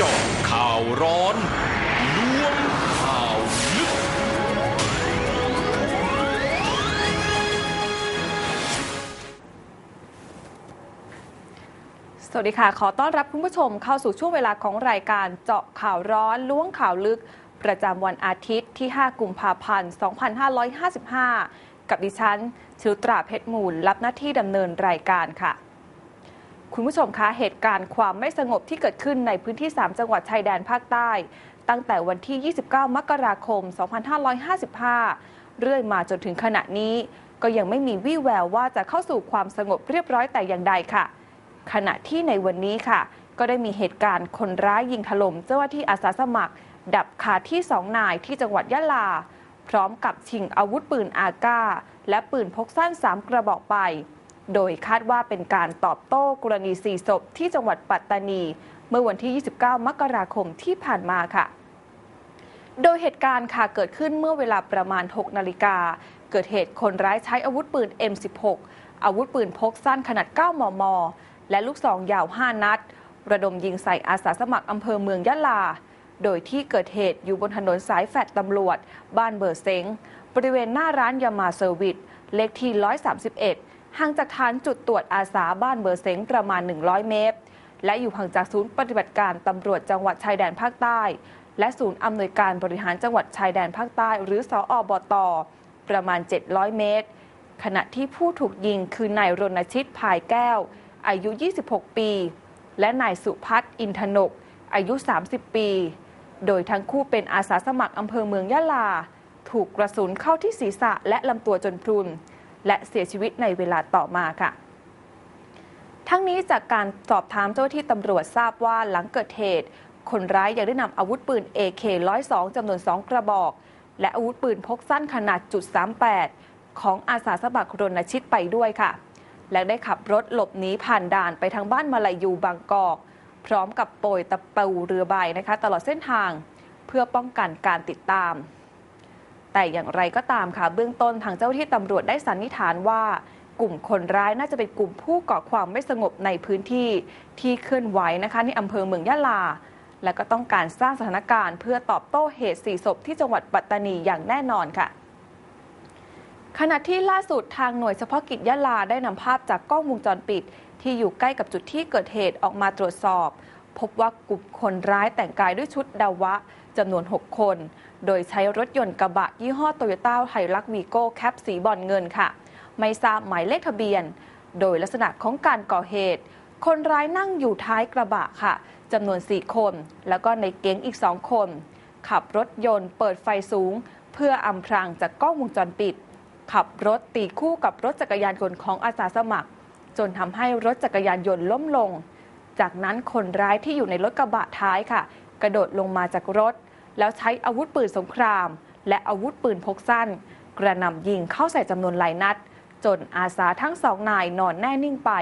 จาะข่าวร้อนล้วงข่าวลึก สวัสดีค่ะ ขอต้อนรับคุณผู้ชมเข้าสู่ช่วงเวลาของรายการเจาะข่าวร้อนล้วงข่าวลึก ประจำวันอาทิตย์ที่ 5 กุมภาพันธ์ 2555 กับดิฉันชิวตราเพชรมูล รับหน้าที่ดำเนินรายการค่ะ คุณผู้ชมคะเหตุการณ์ความไม่สงบที่เกิดขึ้นในพื้นที่ 3 จังหวัดชายแดนภาคใต้ ตั้งแต่วันที่ 29 มกราคม 2555 เรื่อยมาจนถึงขณะนี้ ก็ยังไม่มีวี่แววว่าจะเข้าสู่ความสงบเรียบร้อยแต่อย่างใดค่ะ ขณะที่ในวันนี้ค่ะ ก็ได้มีเหตุการณ์คนร้ายยิงถล่มเจ้าหน้าที่อาสาสมัคร ดับคาที่สองนายที่จังหวัดยะลา พร้อมกับชิงอาวุธปืนอากาและปืนพกสั้นสามกระบอกไป โดยคาดว่าเป็นการตอบโต้กรณีสี่ศพที่จังหวัดปัตตานี เมื่อวันที่ 29 มกราคมที่ผ่านมาค่ะ โดยเหตุการณ์ค่ะเกิดขึ้นเมื่อเวลาประมาณ 6 นาฬิกา เกิดเหตุคนร้ายใช้อาวุธปืน M16 อาวุธปืนพกสั้นขนาด 9 มม และลูกซองยาว 5 นัด ระดมยิงใส่อาสาสมัครอำเภอเมืองยะลา โดยที่เกิดเหตุอยู่บนถนนสายแฟดตำรวจ บ้านเบอร์เซงบริเวณหน้าร้านยามาเซอร์วิสเลขที่ 131 ห่างจากฐานจุดตรวจอาสาบ้านเบอร์เซงประมาณ 100 เมตร และอยู่ห่างจากศูนย์ปฏิบัติการตำรวจจังหวัดชายแดนภาคใต้ และศูนย์อำนวยการบริหารจังหวัดชายแดนภาคใต้ หรือสออบต ประมาณ 700 เมตร ขณะที่ผู้ถูกยิงคือนายรณชิตภายแก้ว อายุ 26 ปี และนายสุพัฒน์อินทนก อายุ 30 ปี โดยทั้งคู่เป็นอาสาสมัครอำเภอเมืองยะลา ถูกกระสุนเข้าที่ศีรษะและลำตัวจนพรุน และเสียชีวิตในเวลาต่อมาค่ะ ทั้งนี้จากการสอบถามเจ้าหน้าที่ตำรวจทราบว่าหลังเกิดเหตุ คนร้ายยังได้นำอาวุธปืน AK-102 จำนวน 2 กระบอก และอาวุธปืนพกสั้นขนาดจุด38ของอาสาสมัครรณชิตไปด้วยค่ะ และได้ขับรถหลบหนีผ่านด่านไปทางบ้านมาลายูบางกอก พร้อมกับโปรยตะปูเรือใบนะคะ ตลอดเส้นทาง เพื่อป้องกันการติดตาม แต่อย่างไรก็ตามค่ะเบื้องต้นทางเจ้าหน้าที่ตำรวจได้สันนิษฐานว่า กลุ่มคนร้ายน่าจะเป็นกลุ่มผู้ก่อความไม่สงบในพื้นที่ที่เคลื่อนไหวนะคะในอำเภอเมืองยะลา และก็ต้องการสร้างสถานการณ์เพื่อตอบโต้เหตุสี่ศพที่จังหวัดปัตตานีอย่างแน่นอนค่ะขณะที่ล่าสุดทางหน่วยเฉพาะกิจยะลาได้นำภาพจากกล้องวงจรปิด ที่อยู่ใกล้กับจุดที่เกิดเหตุออกมาตรวจสอบ พบว่ากลุ่มคนร้ายแต่งกายด้วยชุดดาวะ จำนวน 6 คน โดยใช้รถยนต์กระบะยี่ห้อโตโยต้าไฮรักวีโก้แคปสีบอลเงินค่ะ ไม่ทราบหมายเลขทะเบียน โดยลักษณะของการก่อเหตุ คนร้ายนั่งอยู่ท้ายกระบะค่ะจำนวน 4 คน แล้วก็ในเก๋งอีก 2 คน ขับรถยนต์เปิดไฟสูง เพื่ออำพรางจากกล้องวงจรปิด ขับรถตีคู่กับรถจักรยานยนต์ของอาสาสมัคร จนทำให้รถจักรยานยนต์ล้มลง จากนั้นคนร้ายที่อยู่ในรถกระบะท้ายค่ะ กระโดดลงมาจากรถ แล้วใช้อาวุธปืนสงคราม และอาวุธปืนพกสั้น กระหน่ำยิงเข้าใส่จำนวนหลายนัด จนอาสาทั้งสองนายนอนแน่นิ่งไป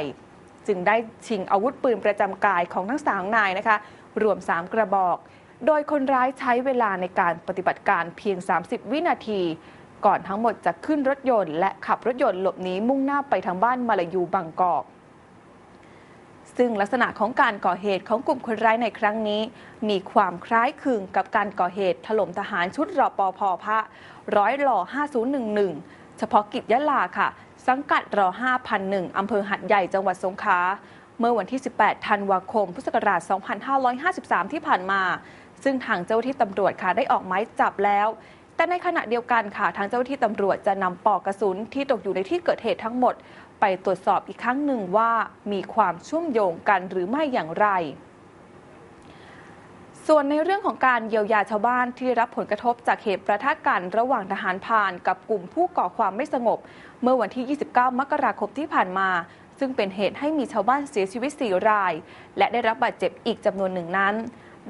จึงได้ชิงอาวุธปืนประจำกายของทั้งสามนายนะคะ รวม 3 กระบอก โดยคนร้ายใช้เวลาในการปฏิบัติการเพียง 30 วินาที ก่อนทั้งหมดจะขึ้นรถยนต์ และขับรถยนต์หลบหนีมุ่งหน้าไปทางบ้านมาลายูบางกอก ซึ่งลักษณะของการก่อเหตุของกลุ่มคนร้ายในครั้งนี้ มีความคล้ายคลึงกับการก่อเหตุถล่มทหารชุดรอปภพระร้อยหล่อ5011 เฉพาะกิจยะลาค่ะ สังกัดรอ5,001อำเภอหัดใหญ่จังหวัดสงขลาเมื่อวันที่ 18 ธันวาคม พุทธศักราช 2553 ที่ผ่านมา ซึ่งทางเจ้าหน้าที่ตำรวจค่ะได้ออกหมายจับแล้ว แต่ในขณะเดียวกันค่ะ ทางเจ้าหน้าที่ตำรวจจะนำปลอกกระสุนที่ตกอยู่ในที่เกิดเหตุทั้งหมด ไปตรวจสอบอีกครั้งหนึ่งว่ามีความเชื่อมโยงกันหรือไม่อย่างไร ส่วนในเรื่องของการเยียวยาชาวบ้านที่รับผลกระทบจากเหตุประทะกันระหว่างทหารพรานกับกลุ่มผู้ก่อความไม่สงบ เมื่อวันที่ 29 มกราคมที่ผ่านมาซึ่งเป็นเหตุให้มีชาวบ้านเสียชีวิต 4 ราย และได้รับบาดเจ็บอีกจำนวนหนึ่งนั้น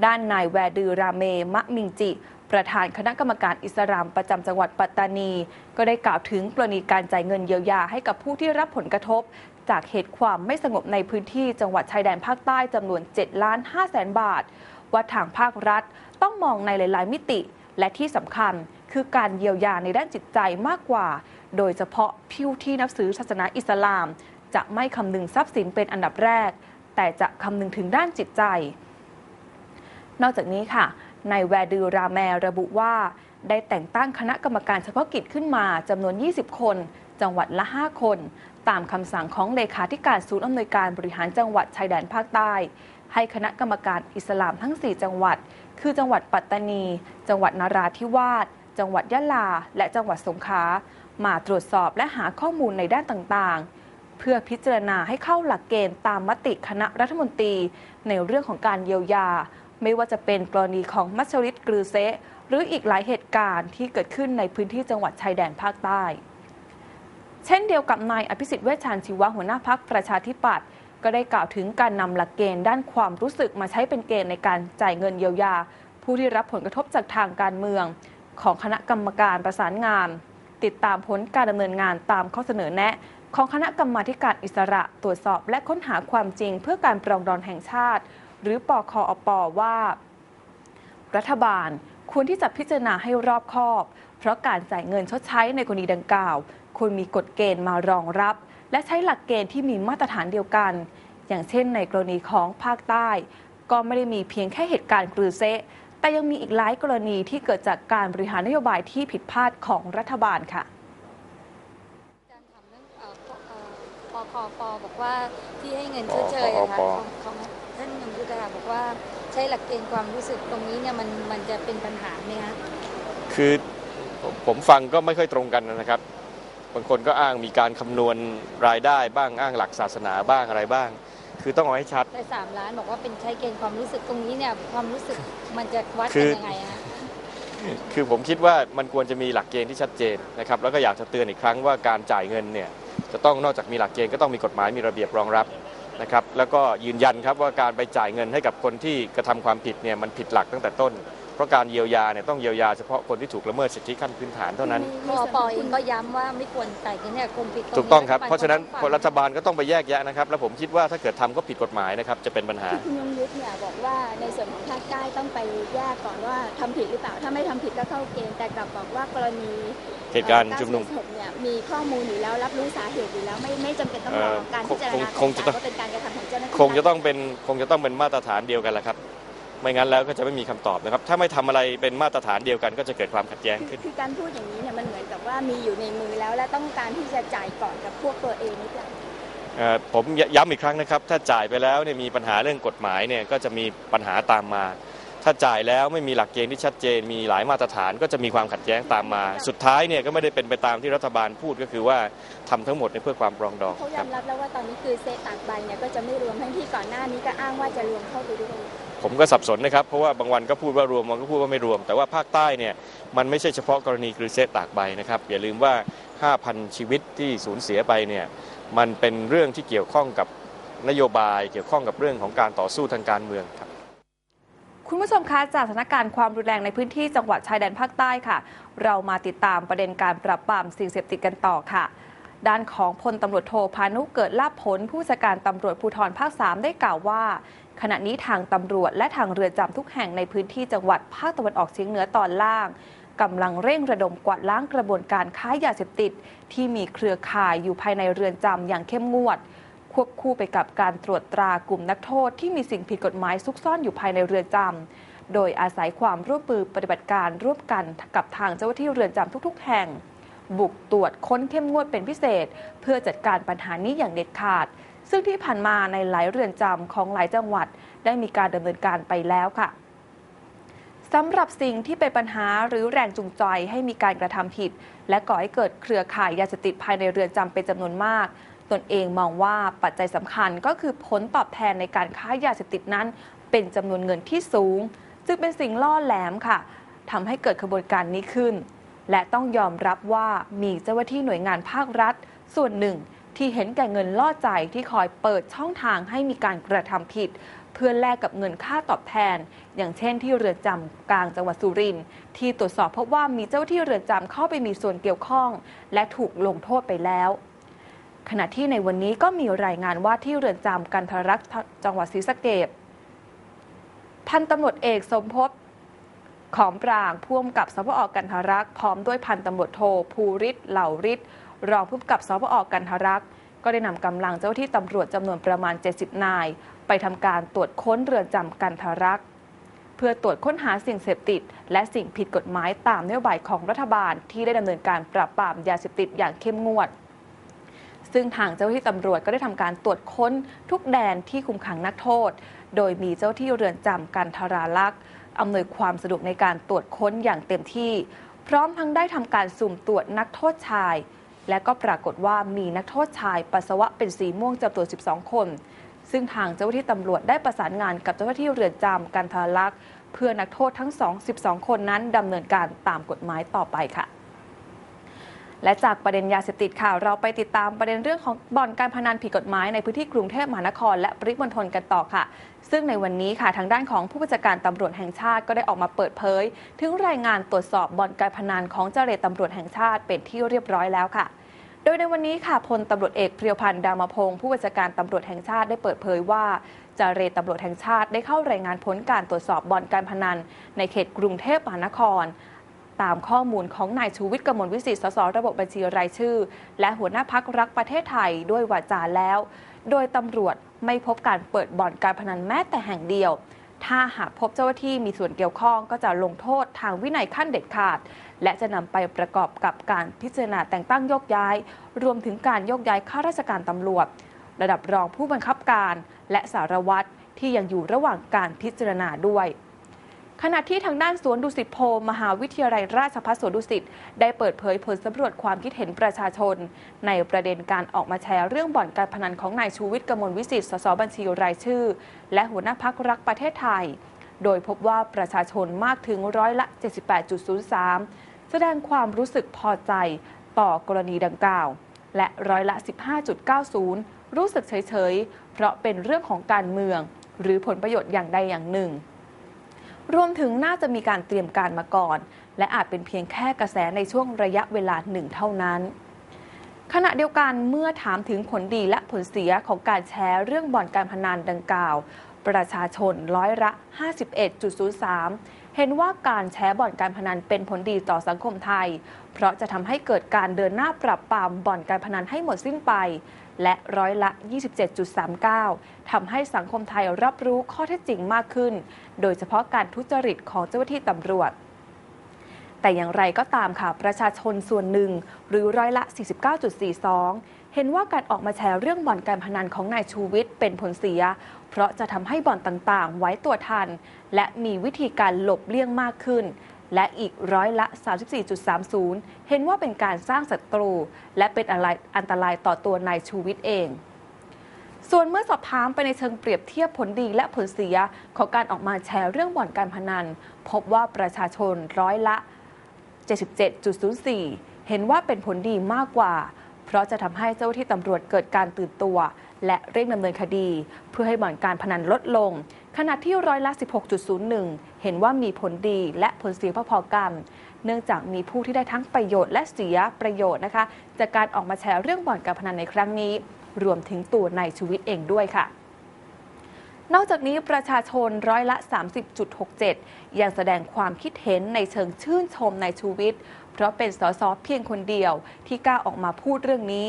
ด้านนายแวดือราเม มะมิงจิ ประธานคณะกรรมการอิสลามประจำจังหวัดปัตตานี ก็ได้กล่าวถึงกรณีการจ่ายเงินเยียวยาให้กับผู้ที่รับผลกระทบ จากเหตุความไม่สงบในพื้นที่จังหวัดชายแดนภาคใต้จำนวน7ล้าน5แสนบาท ว่าทางภาครัฐต้องมองในหลาย ๆ มิติ และที่สำคัญคือการเยียวยาในด้านจิตใจมากกว่า โดยเฉพาะผู้ที่นับถือศาสนาอิสลาม จะไม่คำนึงทรัพย์สินเป็นอันดับแรก แต่จะคำนึงถึงด้านจิตใจ นอกจากนี้ค่ะ นายแวร์ดือราแมระบุว่า ได้แต่งตั้งคณะกรรมการเฉพาะกิจขึ้นมาจำนวน 20 คน จังหวัดละ 5 คน ตามคำสั่งของเลขาธิการศูนย์อำนวยการบริหารจังหวัดชายแดนภาคใต้ ให้คณะกรรมการอิสลามทั้ง 4 จังหวัด คือจังหวัดปัตตานี จังหวัดนาราธิวาสจังหวัดยะลา และจังหวัดสงขลามาตรวจสอบและหาข้อมูลในด้านต่างๆเพื่อพิจารณาให้เข้าหลักเกณฑ์ตามมติคณะรัฐมนตรี ในเรื่องของการเยียวยา ไม่ว่าจะเป็นกรณีของมัชริตกรือเซะหรืออีกหลายเหตุการณ์ที่เกิดขึ้นในพื้นที่จังหวัดชายแดนภาคใต้ เช่นเดียวกับนายอภิสิทธิ์เวชชาญชีวะหัวหน้าพักประชาธิปัตย์ก็ได้กล่าวถึงการนำหลักเกณฑ์ด้านความรู้สึกมาใช้เป็นเกณฑ์ในการจ่ายเงินเยียวยา ผู้ที่รับผลกระทบจากทางการเมือง ของคณะกรรมการประสานงาน ติดตามผลการดำเนินงานตามข้อเสนอแนะ ของคณะกรรมาการอิสระตรวจสอบและค้นหาความจริงเพื่อการปรองดองแห่งชาติ หรือปคอปว่า รัฐบาลควรที่จะพิจารณาให้รอบคอบ เพราะการจ่ายเงินชดใช้ในกรณีดังกล่าวควรมีกฎเกณฑ์มารองรับ และใช้หลักเกณฑ์ที่มีมาตรฐานเดียวกัน อย่างเช่นในกรณีของภาคใต้ ก็ไม่ได้มีเพียงแค่เหตุการณ์กรือเซะแต่ยังมีอีกหลายกรณีที่เกิดจากการบริหารนโยบายที่ผิดพลาดของรัฐบาลค่ะการทำเรื่องเอ่อเอ่อปคปบอกว่าที่ให้เงินชดเชยอะค่ะ นยมยุทธาบอกว่าใช้หลักเกณฑ์ความรู้สึกตรงนี้เนี่ยมันมันจะเป็นปัญหาไหมคะคือผมผมฟังก็ไม่ค่อยตรงกันนะครับ บางคนก็อ้างมีการคำนวณรายได้บ้างอ้างหลักศาสนาบ้างอะไรบ้าง คือต้องเอาให้ชัด แต่สามล้านบอกว่าเป็นใช้เกณฑ์ความรู้สึกตรงนี้เนี่ยความรู้สึกมันจะวัดคืกันอ ยังไงคะคือผมคิดว่ามันควรจะมีหลักเกณฑ์ที่ชัดเจนนะครับแล้วก็อยากจะเตือนอีกครั้งว่าการจ่ายเงินเนี่ยจะต้องนอกจากมีหลักเกณฑ์ก็ต้องมีกฎหมายมีระเบียบรองรับ นะครับแล้วก็ยืนยันครับว่าการไปจ่ายเงินให้กับคนที่กระทำความผิดเนี่ยมันผิดหลักตั้งแต่ต้น ราะการเยียวยาเนี่ยต้องเยียวยาเฉพาะคนที่ถูกละเมิดสิทธิขั้นพื้นฐานเท่านั้นปอปเองก็ย้ำว่าไม่ควรจ่ายเงินเนี่ยคงผิดตรงนี้ถูกต้องครับฐบลเพราะฉะนั้นก็ต้องฟังรัฐบาลก็ต้องไปแยกแยะนะครับ แล้วผมคิดว่าถ้าเกิดทำก็ผิดกฎหมายนะครับจะเป็นปัญหาที่คุณยงยุทธเนี่ยบอกว่าในส่วนของภาคใต้ต้องไปแยกก่อนว่าทำผิดหรือเปล่าถ้าไม่ทำผิดก็เข้าเกณฑ์แต่กลับบอกว่ากรณีเหตุการณ์ชุมนุมเอ่อ946เนี่ยมีข้อมูลอยู่แล้วรับรู้สาเหตุอยู่แล้วไม่ไม่จำเป็นต้องรอเอ่อการพิจารณาคงคงจะต้องว่าเป็นการกระทำของเจ้าหน้าที่คงจะต้องเป็นคงจะต้องเป็นมาตรฐานเดียวกันแหละครับ ไม่งั้นแล้วก็จะไม่มีคำตอบนะครับ ถ้าไม่ทำอะไรเป็นมาตรฐานเดียวกัน ก็จะเกิดความขัดแย้งคือขึ้น คือการพูดอย่างนี้เนี่ยมันเหมือนกับว่ามีอยู่ในมือแล้ว และต้องการที่จะจ่ายก่อนกับพวกตัวเองหรือเปล่าเอ่อผมย้ำอีกครั้งนะครับ ถ้าจ่ายไปแล้วเนี่ยมีปัญหาเรื่องกฎหมายเนี่ยก็จะมีปัญหาตามมา ถ้าจ่ายแล้วไม่มีหลักเกณฑ์ที่ชัดเจน มีหลายมาตรฐาน ก็จะมีความขัดแย้งตามมา สุดท้ายเนี่ยก็ไม่ได้เป็นไปตามที่รัฐบาลพูดก็คือว่าทำทั้งหมดเนี่ยเพื่อความปรองดองเขาคยรัอบมรับแล้วว่าตอนนี้คือเซตากใบเนี่ยก็จะไม่รวมทั้งที่ก่อนหน้านี้ก็อ้างว่าจะรวมเข้าไปด้วย ผมก็สับสนนะครับ เพราะว่าบางวันก็พูดว่ารวมบางก็พูดว่าไม่รวม แต่ว่าภาคใต้เนี่ยมันไม่ใช่เฉพาะกรณีกรือเซตตากใบนะครับอย่าลืมว่า 5,000 ชีวิตที่สูญเสียไปเนี่ยมันเป็นเรื่องที่เกี่ยวข้องกับนโยบายเกี่ยวข้องกับเรื่องของการต่อสู้ทางการเมืองครับคุณผู้ชมคะจากสถานการณ์ความรุนแรงในพื้นที่จังหวัดชายแดนภาคใต้ค่ะ เรามาติดตามประเด็นการปราบปรามสิ่งเสพติดกันต่อค่ะ ด้านของพลตำรวจโทพานุเกิดลาภผล ผู้จัดการตำรวจภูธรภาค 3 ได้กล่าวว่า ขณะนี้ทางตำรวจและทางเรือนจำทุกแห่งในพื้นที่จังหวัดภาคตะวันออกเฉียงเหนือตอนล่างกำลังเร่งระดมกวาดล้างกระบวนการค้ายาเสพติด ที่มีเครือข่ายอยู่ภายในเรือนจำอย่างเข้มงวด ควบคู่ไปกับการตรวจตรากลุ่มนักโทษที่มีสิ่งผิดกฎหมายซุกซ่อนอยู่ภายในเรือนจำโดยอาศัยความร่วมมือปฏิบัติการร่วมกันกับทางเจ้าหน้าที่เรือนจำทุก ๆ แห่ง บุกตรวจค้นเข้มงวดเป็นพิเศษ เพื่อจัดการปัญหานี้อย่างเด็ดขาด ซึ่งที่ผ่านมาในหลายเรือนจำของหลายจังหวัด ได้มีการดำเนินการไปแล้วค่ะสำหรับสิ่งที่เป็นปัญหาหรือแรงจูงใจให้มีการกระทำผิด และก่อให้เกิดเครือข่ายยาเสพติดภายในเรือนจำเป็นจำนวนมาก ตนเองมองว่าปัจจัยสำคัญก็คือผลตอบแทนในการค้ายาเสพติดนั้น เป็นจำนวนเงินที่สูง จึงเป็นสิ่งล่อแหลมค่ะทำให้เกิดขบวนการนี้ขึ้น และต้องยอมรับว่ามีเจ้าหน้าที่หน่วยงานภาครัฐ ส่วนหนึ่ง ที่เห็นแก่เงินล่อใจที่คอยเปิดช่องทางให้มีการกระทำผิด เพื่อแลกกับเงินค่าตอบแทน อย่างเช่นที่เรือนจำกลางจังหวัดสุรินทร์ที่ตรวจสอบพบว่ามีเจ้าที่เรือนจำเข้าไปมีส่วนเกี่ยวข้อง และถูกลงโทษไปแล้วขณะที่ในวันนี้ก็มีรายงานว่าที่เรือนจำกันทรักษ์จังหวัดศรีสะเกษพันตำรวจเอกสมภพ ขอมปรางพ่วงกับสพอกันทรักษ์พร้อมด้วยพันตำรวจโทภูริศเหล่าริศรองผู้กำกับสพอกันทรักษ์ก็ได้นำกำลังเจ้าที่ตำรวจจำนวนประมาณ 70 นาย ไปทำการตรวจค้นเรือนจำกันทรักษ์พื่อตรวจค้นหาสิ่งเสพติด และสิ่งผิดกฎหมายตามนโยบายของรัฐบาลที่ได้ดำเนินการปราบปรามยาเสพติดอย่างเข้มงวด ซึ่งทางเจ้าหน้าที่ตำรวจก็ได้ทำการตรวจค้นทุกแดนที่คุมขังนักโทษ โดยมีเจ้าที่เรือนจำกันทราลักษ์อำนวยความสะดวกในการตรวจค้นอย่างเต็มที่ พร้อมทั้งได้ทำการสุ่มตรวจนักโทษชาย และก็ปรากฏว่ามีนักโทษชาย ปัสสาวะเป็นสีม่วงจำนวน 12 คน ซึ่งทางเจ้าหน้าที่ตำรวจได้ประสานงานกับเจ้าหน้าที่เรือนจำกันทราลักษ์เพื่อนักโทษทั้งสอง12 คนนั้นดำเนินการตามกฎหมายต่อไปค่ะ และจากประเด็นยาเสพติดค่ะ เราไปติดตามประเด็นเรื่องของบ่อนการพนันผิดกฎหมายในพื้นที่กรุงเทพมหานคร และปริมณฑลกันต่อค่ะ ซึ่งในวันนี้ค่ะทางด้านของผู้บัญชาการตำรวจแห่งชาติก็ได้ออกมาเปิดเผย ถึงรายงานตรวจสอบบ่อนการพนันของเจรตำรวจแห่งชาติเป็นที่เรียบร้อยแล้วค่ะ โดยในวันนี้ค่ะพลตำรวจเอกเพียวพันธ์ดามพงศ์ผู้บัญชาการตำรวจแห่งชาติได้เปิดเผยว่าเจรตำรวจแห่งชาติได้เข้ารายงานผลการตรวจสอบบ่อนการพนัน ในเขตกรุงเทพมหานคร ตามข้อมูลของนายชูวิทย์กมลวิสิทธิ์สสระบบบัญชีรายชื่อ และหัวหน้าพักรักประเทศไทยด้วยวาจาแล้ว โดยตำรวจไม่พบการเปิดบ่อนการพนันแม้แต่แห่งเดียว ถ้าหากพบเจ้าหน้าที่มีส่วนเกี่ยวข้องก็จะลงโทษทางวินัยขั้นเด็ดขาด และจะนำไปประกอบกับการพิจารณาแต่งตั้งโยกย้าย รวมถึงการโยกย้ายข้าราชการตำรวจ ระดับรองผู้บังคับการ และสารวัตรที่ยังอยู่ระหว่างการพิจารณาด้วย ขณะที่ทางด้านสวนดุสิตโพลมหาวิทยาลัยราชภัฏสวนดุสิตได้เปิดเผยผลสำรวจความคิดเห็นประชาชน ในประเด็นการออกมาแชร์เรื่องบ่อนการพนันของนายชูวิทย์กมลวิสิทธิ์สสบัญชีรายชื่อ และหัวหน้าพักรักประเทศไทย โดยพบว่าประชาชนมากถึงร้อยละ 78.03 แสดงความรู้สึกพอใจต่อกรณีดังกล่าว และร้อยละ 15.90 รู้สึกเฉยๆ เพราะเป็นเรื่องของการเมือง หรือผลประโยชน์อย่างใดอย่างหนึ่ง รวมถึงน่าจะมีการเตรียมการมาก่อน และอาจเป็นเพียงแค่กระแสในช่วงระยะเวลาหนึ่งเท่านั้นขณะเดียวกันเมื่อถามถึงผลดีและผลเสียของการแชร์เรื่องบ่อนการพนันดังกล่าว ประชาชนร้อยละ 51.03 เห็นว่าการแชร์บ่อนการพนันเป็นผลดีต่อสังคมไทย เพราะจะทำให้เกิดการเดินหน้าปรับปรามบ่อนการพนันให้หมดสิ้นไป และร้อยละ 27.39ทำให้สังคมไทยรับรู้ข้อเท็จจริงมากขึ้น โดยเฉพาะการทุจริตของเจ้าหน้าที่ตำรวจแต่อย่างไรก็ตามค่ะ ประชาชนส่วนหนึ่ง หรือร้อยละ 49.42 เห็นว่าการออกมาแชร์เรื่องบ่อนการพนันของนายชูวิทย์เป็นผลเสีย เพราะจะทำให้บ่อนต่างๆ ไว้ตัวทัน และมีวิธีการหลบเลี่ยงมากขึ้น และอีกร้อยละ 34.30 เห็นว่าเป็นการสร้างศัตรู และเป็นอ,อันตรายต่อตัวนายชูวิทย์เอง ส่วนเมื่อสอบถามไปในเชิงเปรียบเทียบผลดีและผลเสียของการออกมาแชร์เรื่องบ่อนการพนัน พบว่าประชาชนร้อยละ 77.04 เห็นว่าเป็นผลดีมากกว่า เพราะจะทำให้เจ้าหน้าที่ตำรวจเกิดการตื่นตัว และเร่งดำเนินคดี เพื่อให้บ่อนการพนันลดลง ขณะที่ร้อยละ 16.01 เห็นว่ามีผลดีและผลเสียพอๆกัน เนื่องจากมีผู้ที่ได้ทั้งประโยชน์และเสียประโยชน์นะคะ จากการออกมาแชร์เรื่องบ่อนการพนันในครั้งนี้ รวมถึงตัวนายชีวิตเองด้วยค่ะนอกจากนี้ประชาชนร้อยละ 30.67 ยังแสดงความคิดเห็นในเชิงชื่นชมนายชูวิทย์ เพราะเป็นสสเพียงคนเดียวที่กล้าออกมาพูดเรื่องนี้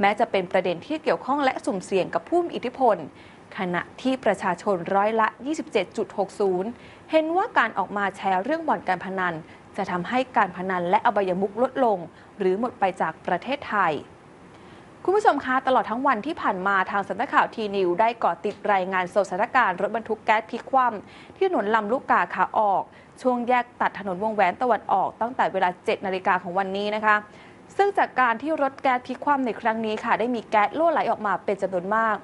แม้จะเป็นประเด็นที่เกี่ยวข้องและสุ่มเสี่ยงกับผู้มีอิทธิพล ขณะที่ประชาชนร้อยละ 27.60 เห็นว่าการออกมาแชร์เรื่องบ่อนการพนัน จะทำให้การพนันและอบายมุกลดลง หรือหมดไปจากประเทศไทย คุณผู้ชมคะตลอดทั้งวันที่ผ่านมาทางสำนักข่าวทีนิวได้เกาะติดรายงานสดสถานการณ์รถบรรทุกแก๊สพลิกคว่ำที่ถนนลำลูกกาขาออก ช่วงแยกตัดถนนวงแหวนตะวันออกตั้งแต่เวลา 7 นาฬิกาของวันนี้นะคะซึ่งจากการที่รถแก๊สพลิกคว่ำในครั้งนี้ค่ะ ได้มีแก๊สรั่วไหลออกมาเป็นจำนวนมาก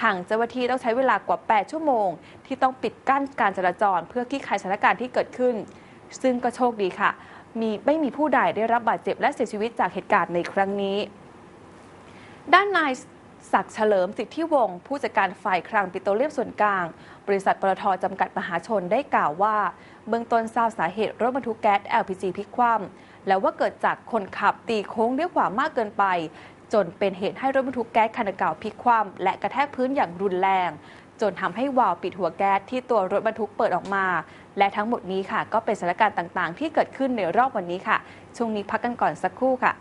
ทางเจ้าหน้าที่ต้องใช้เวลากว่า 8 ชั่วโมง ที่ต้องปิดกั้นการจราจร เพื่อคลี่คลายสถานการณ์ที่เกิดขึ้น ซึ่งก็โชคดีค่ะ มีไม่มีผู้ใดได้รับบาดเจ็บและเสียชีวิตจากเหตุการณ์ในครั้งนี้ ด้านนายศักดิ์เฉลิมสิทธิวงศ์ผู้จัดการฝ่ายคลังปิโตรเลียมส่วนกลาง บริษัทปตทจำกัดมหาชนได้กล่าวว่า เบื้องต้นทราบสาเหตุรถบรรทุกแก๊ส LPG พลิกคว่ำแล้วว่าเกิดจากคนขับตีโค้งเลี้ยวขวามากเกินไป จนเป็นเหตุให้รถบรรทุกแก๊สคันดังกล่าพลิกคว่ำและกระแทกพื้นอย่างรุนแรง จนทำให้วาล์วปิดหัวแก๊สที่ตัวรถบรรทุกเปิดออกมา และทั้งหมดนี้ค่ะ ก็เป็นสถานการณ์ต่างๆ ที่เกิดขึ้นในรอบวันนี้ค่ะ ช่วงนี้พักกันก่อนสักครู่ค่ะ